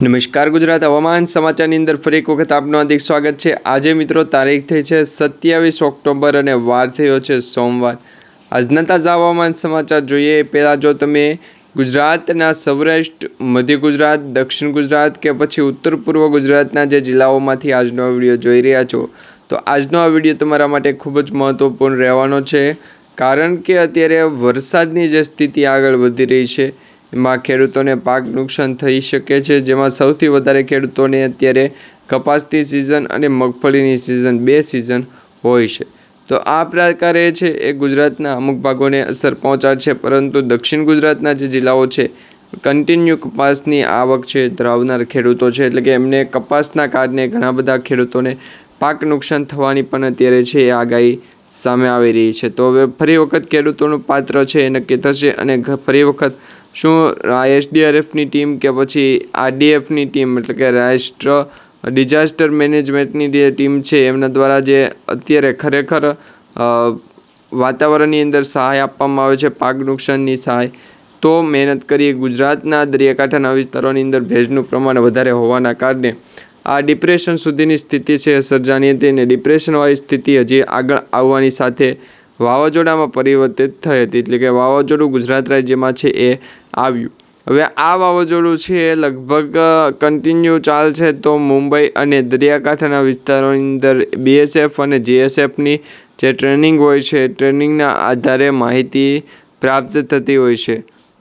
નમસ્કાર ગુજરાત હવામાન સમાચારની અંદર ફરી એક વખત આપનું હાર્દિક સ્વાગત છે. આજે મિત્રો તારીખ થઈ છે સત્યાવીસ ઓક્ટોબર અને વાર થયો છે સોમવાર. આજના તાજા હવામાન સમાચાર જોઈએ. પહેલાં જો તમે ગુજરાતના સૌરાષ્ટ્ર, મધ્ય ગુજરાત, દક્ષિણ ગુજરાત કે પછી ઉત્તર પૂર્વ ગુજરાતના જે જિલ્લાઓમાંથી આજનો વીડિયો જોઈ રહ્યા છો, તો આજનો આ વીડિયો તમારા માટે ખૂબ જ મહત્ત્વપૂર્ણ રહેવાનો છે. કારણ કે અત્યારે વરસાદની જે સ્થિતિ આગળ વધી રહી છે એમાં ખેડૂતોને પાક નુકસાન થઈ શકે છે, જેમાં સૌથી વધારે ખેડૂતોને અત્યારે કપાસની સિઝન અને મગફળીની સિઝન બે સિઝન હોય છે. તો આ પ્રકારે છે, એ ગુજરાતના અમુક ભાગોને અસર પહોંચાડશે, પરંતુ દક્ષિણ ગુજરાતના જે જિલ્લાઓ છે કન્ટિન્યુ કપાસની આવક છે, ધરાવનાર ખેડૂતો છે, એટલે કે એમને કપાસના કારણે ઘણા બધા ખેડૂતોને પાક નુકસાન થવાની પણ અત્યારે છે, એ આગાહી સામે આવી રહી છે. તો હવે ફરી વખત ખેડૂતોનું પાત્ર છે, એ નક્કી થશે અને ફરી વખત શું એસડીઆરએફની ટીમ કે પછી આરડીએફની ટીમ? એટલે કે રાષ્ટ્ર ડિઝાસ્ટર મેનેજમેન્ટની જે ટીમ છે, એમના દ્વારા જે અત્યારે ખરેખર વાતાવરણની અંદર સહાય આપવામાં આવે છે, પાક નુકસાનની સહાય, તો મહેનત કરીએ ગુજરાતના દરિયાકાંઠાના વિસ્તારોની અંદર ભેજનું પ્રમાણ વધારે હોવાના કારણે, આ ડિપ્રેશન સુધીની સ્થિતિ છે, સર્જાની હતી અને ડિપ્રેશનવાળી સ્થિતિ હજી આગળ આવવાની સાથે વાવાઝોડામાં પરિવર્તિત થઈ હતી. એટલે કે વાવાઝોડું ગુજરાત રાજ્યમાં છે એ આવ્યું. હવે આ વાવાઝોડું છે એ લગભગ કન્ટિન્યુ ચાલશે તો મુંબઈ અને દરિયાકાંઠાના વિસ્તારોની અંદર બીએસએફ અને જીએસએફની જે ટ્રેનિંગ હોય છે, ટ્રેનિંગના આધારે માહિતી પ્રાપ્ત થતી હોય છે.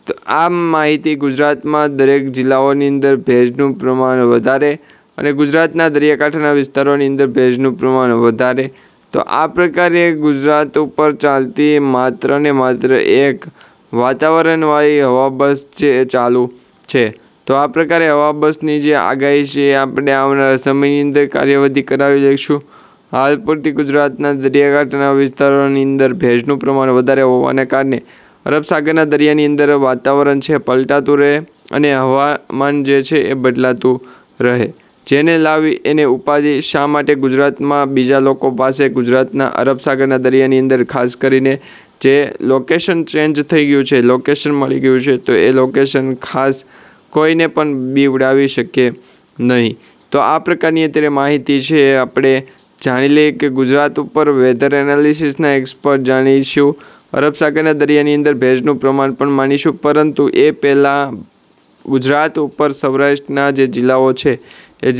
તો આ માહિતી ગુજરાતમાં દરેક જિલ્લાઓની અંદર ભેજનું પ્રમાણ વધારે અને ગુજરાતના દરિયાકાંઠાના વિસ્તારોની અંદર ભેજનું પ્રમાણ વધારે તો આ પ્રકારે ગુજરાત ઉપર ચાલતી માત્ર ને માત્ર એક વાતાવરણવાળી હવા બસ છે એ ચાલુ છે. તો આ પ્રકારે હવા બસની જે આગાહી છે એ આપણે આવનારા સમયની અંદર કાર્યવાહી કરાવી લઈશું. હાલ પૂરતી ગુજરાતના દરિયાકાંઠાના વિસ્તારોની અંદર ભેજનું પ્રમાણ વધારે હોવાને કારણે અરબ સાગરના દરિયાની અંદર વાતાવરણ છે પલટાતું રહે અને હવામાન જે છે એ બદલાતું રહે. જેને લાવી એને ઉપાધિ શા માટે ગુજરાતમાં બીજા લોકો પાસે ગુજરાતના અરબ સાગરના દરિયાની અંદર ખાસ કરીને જે લોકેશન ચેન્જ થઈ ગયું છે લોકેશન મળી ગયું છે, તો એ લોકેશન ખાસ કોઈને પણ બીવડાવી શકે નહીં. તો આ પ્રકારની અત્યારે માહિતી છે આપણે જાણી લઈએ કે ગુજરાત ઉપર વેધર એનાલિસિસના એક્સપર્ટ જાણીશું. અરબ સાગરના દરિયાની અંદર ભેજનું પ્રમાણ પણ માનીશું, પરંતુ એ પહેલાં ગુજરાત ઉપર સૌરાષ્ટ્રના જે જિલ્લાઓ છે એ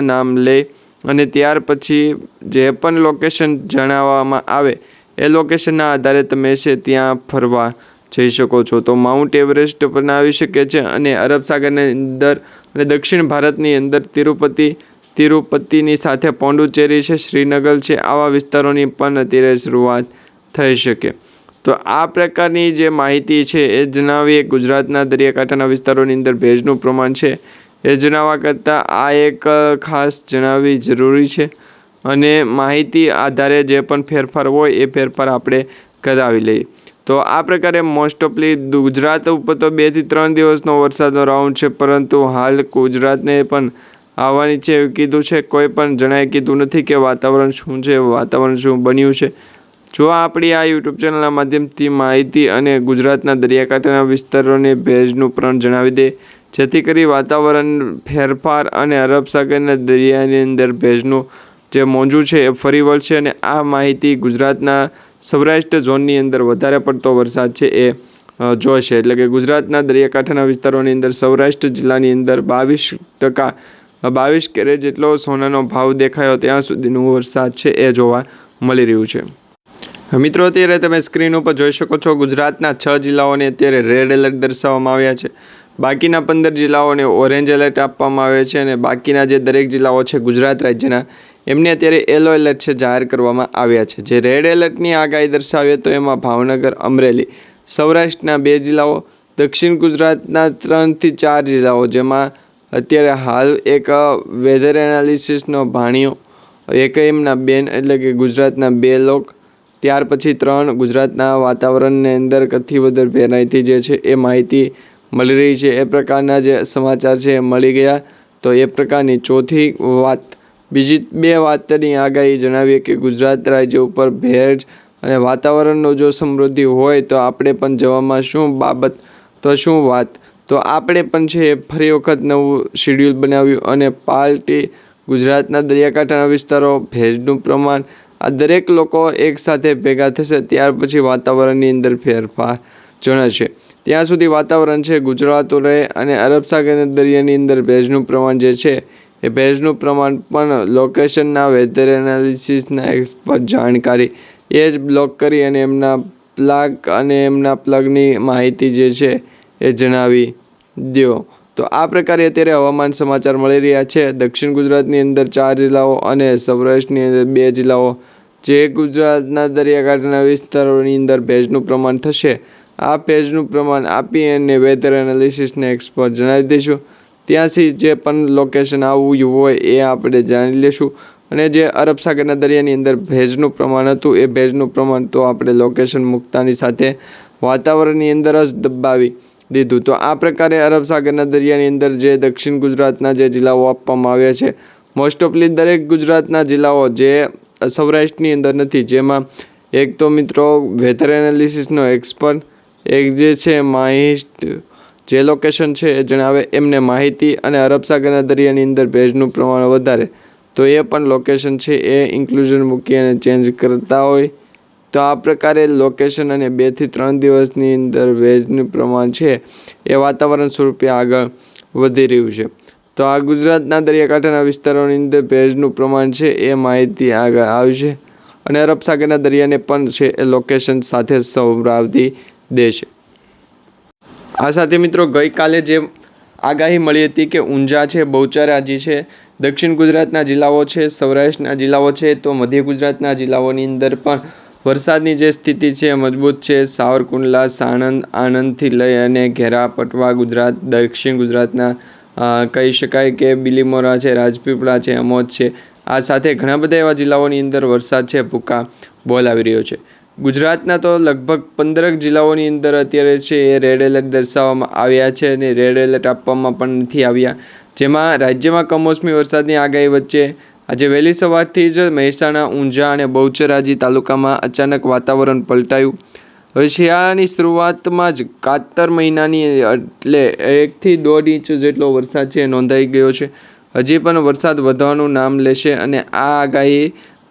નામ લે અને ત્યાર પછી જે પણ લોકેશન જણાવવામાં આવે, એ લોકેશનના આધારે તમે છે ત્યાં ફરવા જઈ શકો છો. તો માઉન્ટ એવરેસ્ટ પણ આવી શકે છે અને અરબ સાગરની અંદર અને દક્ષિણ ભારતની અંદર તિરુપતિ, તિરુપતિની સાથે પોંડુચેરી છે, શ્રીનગર છે, આવા વિસ્તારોની પણ અત્યારે શરૂઆત થઈ શકે. તો આ પ્રકારની જે માહિતી છે એ જણાવીએ ગુજરાતના દરિયાકાંઠાના વિસ્તારોની અંદર ભેજનું પ્રમાણ છે એ જણાવવા કરતાં આ એક ખાસ જણાવવી જરૂરી છે અને માહિતી આધારે જે પણ ફેરફાર હોય એ ફેરફાર આપણે કરાવી લઈએ. તો આ પ્રકારે મોસ્ટ ઓફલી ગુજરાત ઉપર તો બેથી ત્રણ દિવસનો વરસાદનો રાઉન્ડ છે, પરંતુ હાલ ગુજરાતને પણ આવવાની છે એવું કીધું છે. કોઈ પણ જણાએ કીધું નથી કે વાતાવરણ શું છે, વાતાવરણ શું બન્યું છે. જો આપણી આ યુટ્યુબ ચેનલના માધ્યમથી માહિતી અને ગુજરાતના દરિયાકાંઠાના વિસ્તારોને ભેજનું પણ જણાવી દે જેથી કરી વાતાવરણ, ફેરફાર અને અરબ સાગરના દરિયાની અંદર ભેજનું જે મોજું છે એ ફરી વળશે અને આ માહિતી ગુજરાતના સૌરાષ્ટ્ર ઝોનની અંદર વધારે પડતો વરસાદ છે એ જોશે. એટલે કે ગુજરાતના દરિયાકાંઠાના વિસ્તારોની અંદર સૌરાષ્ટ્ર જિલ્લાની અંદર બાવીસ ટકા બાવીસ કેરેટ જેટલો સોનાનો ભાવ દેખાયો ત્યાં સુધીનું વરસાદ છે એ જોવા મળી રહ્યું છે. મિત્રો, અત્યારે તમે સ્ક્રીન ઉપર જોઈ શકો છો, ગુજરાતના છ જિલ્લાઓને અત્યારે રેડ એલર્ટ દર્શાવવામાં આવ્યા છે. બાકીના પંદર જિલ્લાઓને ઓરેન્જ એલર્ટ આપવામાં આવે છે અને બાકીના જે દરેક જિલ્લાઓ છે ગુજરાત રાજ્યના, એમને અત્યારે યલો એલર્ટ છે જાહેર કરવામાં આવ્યા છે. જે રેડ એલર્ટની આગાહી દર્શાવીએ તો એમાં ભાવનગર, અમરેલી, સૌરાષ્ટ્રના બે જિલ્લાઓ, દક્ષિણ ગુજરાતના ત્રણથી ચાર જિલ્લાઓ, જેમાં અત્યારે હાલ એક વેધર એનાલિસિસનો ભાણિયો, એક એમના બેન એટલે કે ગુજરાતના બે લોક, ત્યાર પછી ત્રણ ગુજરાતના વાતાવરણની અંદર કથી વધારે ભેરાઈથી જે છે એ માહિતી મળી રહી છે. એ પ્રકારના જે સમાચાર છે એ મળી ગયા. તો એ પ્રકારની ચોથી વાત, બીજી બે વાતની આગાહી જણાવીએ કે ગુજરાત રાજ્ય ઉપર ભેજ અને વાતાવરણનો જો સમૃદ્ધિ હોય તો આપણે પણ જવામાં શું બાબત, તો શું વાત? તો આપણે પણ છે ફરી વખત નવું શેડ્યુલ બનાવ્યું અને પાર્ટી ગુજરાતના દરિયાકાંઠાના વિસ્તારો ભેજનું પ્રમાણ આ દરેક લોકો એકસાથે ભેગા થશે, ત્યાર પછી વાતાવરણની અંદર ફેરફાર જણાશે. ત્યાં સુધી વાતાવરણ છે ગુજરાતો રહે અને અરબ સાગરના દરિયાની અંદર ભેજનું પ્રમાણ જે છે, એ ભેજનું પ્રમાણ પણ લોકેશનના વેધર એનાલિસિસના એક્સપર્ટ જાણકારી, એ જ બ્લોક કરી અને એમના પ્લગ અને એમના પ્લગની માહિતી જે છે, એ જણાવી દો તો આ પ્રકારે અત્યારે હવામાન સમાચાર મળી રહ્યા છે. દક્ષિણ ગુજરાતની અંદર ચાર જિલ્લાઓ અને સૌરાષ્ટ્રની અંદર બે જિલ્લાઓ. જે ગુજરાતના દરિયાકાંઠાના વિસ્તારોની અંદર ભેજનું પ્રમાણ થશે. આ ભેજનું પ્રમાણ આપી અને વેધર એનાલિસિસને એક્સપર્ટ જણાવી દઈશું. ત્યાંથી જે પણ લોકેશન આવવું હોય એ આપણે જાણી લેશું. અને જે અરબ સાગરના દરિયાની અંદર ભેજનું પ્રમાણ હતું, એ ભેજનું પ્રમાણ તો આપણે લોકેશન મૂકતાની સાથે વાતાવરણની અંદર જ દબાવી દીધું. તો આ પ્રકારે અરબ સાગરના દરિયાની અંદર જે દક્ષિણ ગુજરાતના જે જિલ્લાઓ આપવામાં આવ્યા છે મોસ્ટ ઓફલી દરેક ગુજરાતના જિલ્લાઓ જે સૌરાષ્ટ્રની અંદર નથી. જેમાં એક તો મિત્રો વેધર એનાલિસિસનો એક્સપર્ટ એક જે છે માહિસ્ટ જે લોકેશન છે એ જણાવે એમને માહિતી અને અરબ સાગરના દરિયાની અંદર ભેજનું પ્રમાણ વધારે. તો એ પણ લોકેશન છે, એ ઇન્ક્લુઝન મૂકી અને ચેન્જ કરતા હોય. તો આ પ્રકારે લોકેશન અને બેથી ત્રણ દિવસની અંદર ભેજનું પ્રમાણ છે, એ વાતાવરણ સ્વરૂપે આગળ વધી રહ્યું છે. તો આ ગુજરાતના દરિયાકાંઠાના વિસ્તારોની અંદર ભેજનું પ્રમાણ છે, એ માહિતી આગળ આવશે. અને અરબ સાગરના દરિયાને પણ છે, એ લોકેશન સાથે સૌરાવતી દેશે આ સાથે મિત્રો ગઈકાલે જે આગાહી મળી હતી કે ઊંઝા છે, બહુચરાજી છે, દક્ષિણ ગુજરાતના જિલ્લાઓ છે, સૌરાષ્ટ્રના જિલ્લાઓ છે, તો મધ્ય ગુજરાતના જિલ્લાઓની અંદર પણ વરસાદની જે સ્થિતિ છે, મજબૂત છે, સાવરકુંડલા, સાણંદ, આણંદથી લઈ અને ઘેરા, પટવા ગુજરાત, દક્ષિણ ગુજરાતના કહી શકાય કે બિલીમોરા છે, રાજપીપળા છે, અમોદ છે, આ સાથે ઘણા બધા એવા જિલ્લાઓની અંદર વરસાદ છે, ભૂકા બોલાવી રહ્યો છે. ગુજરાતના તો લગભગ પંદરક જિલ્લાઓની અંદર અત્યારે છે એ રેડ એલર્ટ દર્શાવવામાં આવ્યા છે અને રેડ એલર્ટ આપવામાં પણ નથી આવ્યા. જેમાં રાજ્યમાં કમોસમી વરસાદની આગાહી વચ્ચે આજે વહેલી સવારથી જ મહેસાણા, ઊંઝા અને બહુચરાજી તાલુકામાં અચાનક વાતાવરણ પલટાયું. હવે શિયાળાની શરૂઆતમાં જ કાતર મહિનાની એટલે એકથી દોઢ ઇંચ જેટલો વરસાદ છે નોંધાઈ ગયો છે. હજી પણ વરસાદ વધવાનું નામ લેશે અને આ આગાહી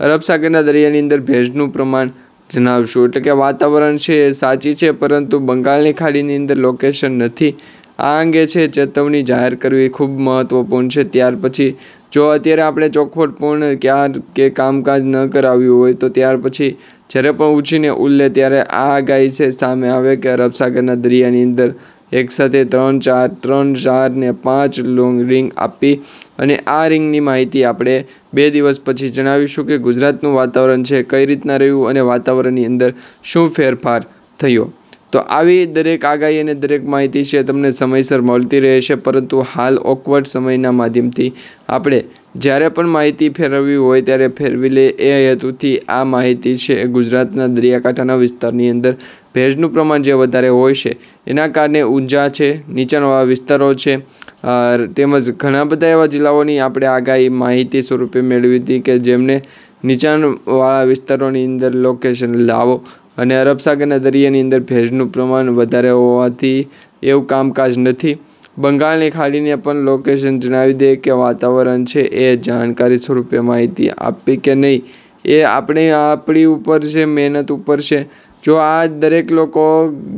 અરબ સાગરના દરિયાની અંદર ભેજનું પ્રમાણ જણાવશું એટલે કે વાતાવરણ છે એ સાચી છે, પરંતુ બંગાળની ખાડીની અંદર લોકેશન નથી. આ અંગે છે ચેતવણી જાહેર કરવી ખૂબ મહત્વપૂર્ણ છે. ત્યાર પછી જો અત્યારે આપણે ચોખવટપૂર્ણ ક્યાં કે કામકાજ ન કરાવ્યું હોય તો ત્યાર પછી જ્યારે પણ ઉછીને ઉલ્લે ત્યારે આ આગાહી છે સામે આવે કે અરબ દરિયાની અંદર એકસાથે ત્રણ, ચાર ત્રણ, ચાર ને પાંચ લોંગ રિંગ આપી અને આ રિંગની માહિતી આપણે બે દિવસ પછી જણાવીશું કે ગુજરાતનું વાતાવરણ છે, કઈ રીતના રહ્યું અને વાતાવરણની અંદર શું ફેરફાર થયો. તો આવી દરેક આગાહી અને દરેક માહિતી છે તમને સમયસર મળતી રહેશે, પરંતુ હાલ ઓકવર્ડ સમયના માધ્યમથી આપણે જ્યારે પણ માહિતી ફેરવવી હોય ત્યારે ફેરવી લે એ હેતુથી આ માહિતી છે ગુજરાતના દરિયાકાંઠાના વિસ્તારની અંદર ભેજનું પ્રમાણ જે વધારે હોય છે, એના કારણે ઊંઝા છે, નીચાણવાળા વિસ્તારો છે તેમજ ઘણા બધા એવા જિલ્લાઓની આપણે આગાહી માહિતી સ્વરૂપે મેળવી હતી કે જેમને નીચાણવાળા વિસ્તારોની અંદર લોકેશન લાવો અને અરબસાગરના દરિયાની અંદર ભેજનું પ્રમાણ વધારે હોવાથી એવું કામકાજ નથી. બંગાળની ખાડીને પણ લોકેશન જણાવી દે કે વાતાવરણ છે એ જાણકારી સ્વરૂપે માહિતી આપી કે નહીં. એ આપણે આપણી ઉપર છે, મહેનત ઉપર છે. જો આ દરેક લોકો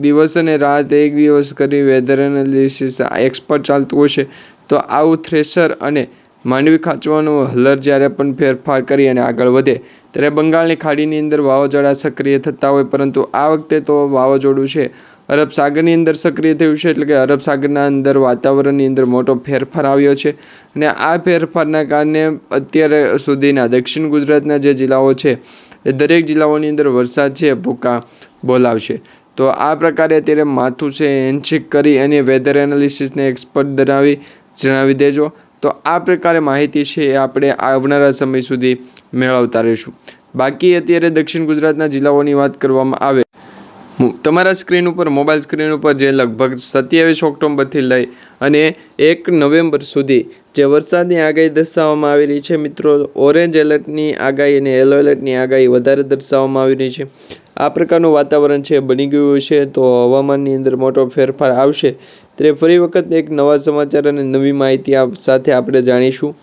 દિવસ અને રાત એક દિવસ કરી વેધર એનાલિસિસ એક્સપર્ટ ચાલતું હશે, તો આવું થ્રેશર અને માંડવી ખાંચવાનું હલર જ્યારે પણ ફેરફાર કરી અને આગળ વધે, ત્યારે બંગાળની ખાડીની અંદર વાવાઝોડા સક્રિય થતા હોય, પરંતુ આ વખતે તો વાવાઝોડું છે. અરબ સાગરની અંદર સક્રિય થયું છે એટલે કે અરબ સાગરના અંદર વાતાવરણની અંદર મોટો ફેરફાર આવ્યો છે. અને આ ફેરફારના કારણે અત્યારે સુધીના દક્ષિણ ગુજરાતના જે જિલ્લાઓ છે, એ દરેક જિલ્લાઓની અંદર વરસાદ છે, ભૂકા બોલાવશે. તો આ પ્રકારે અત્યારે માથું છે હેન્ડશેક કરી અને વેધર એનાલિસિસને એક્સપર્ટ ધરાવી જણાવી દેજો. તો આ પ્રકારે માહિતી છે એ આપણે આવનારા સમય સુધી મેળવતા રહીશું. બાકી અત્યારે દક્ષિણ ગુજરાતના જિલ્લાઓની વાત કરવામાં આવે તમારા સ્ક્રીન ઉપર, મોબાઈલ સ્ક્રીન ઉપર જે લગભગ સત્યાવીસ ઓક્ટોબરથી લઈ અને એક નવેમ્બર સુધી જે વરસાદની આગાહી દર્શાવવામાં આવી રહી છે, મિત્રો, ઓરેન્જ એલર્ટની આગાહી અને યલો એલર્ટની આગાહી વધારે દર્શાવવામાં આવી રહી છે. આ પ્રકારનું વાતાવરણ છે, બની ગયું છે, તો હવામાનની અંદર મોટો ફેરફાર આવશે. ત્યારે ફરી વખત એક નવા સમાચાર અને નવી માહિતી સાથે આપણે જાણીશું.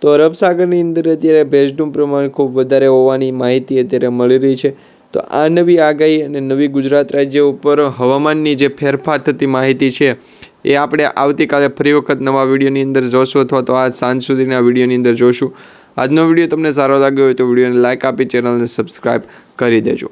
તો અરબ સાગરની અંદર અત્યારે ભેજનું પ્રમાણ ખૂબ વધારે હોવાની માહિતી અત્યારે મળી રહી છે. તો આ નવી આગાહી અને નવી ગુજરાત રાજ્ય ઉપર હવામાનની જે ફેરફાર થતી માહિતી છે, એ આપણે આવતીકાલે ફરી વખત નવા વિડીયોની અંદર જોશું અથવા તો આ સાંજ સુધીના વિડીયોની અંદર જોશું. આજનો વીડિયો તમને સારો લાગ્યો હોય તો વિડીયોને લાઇક આપી, ચેનલને સબસ્ક્રાઈબ કરી દેજો.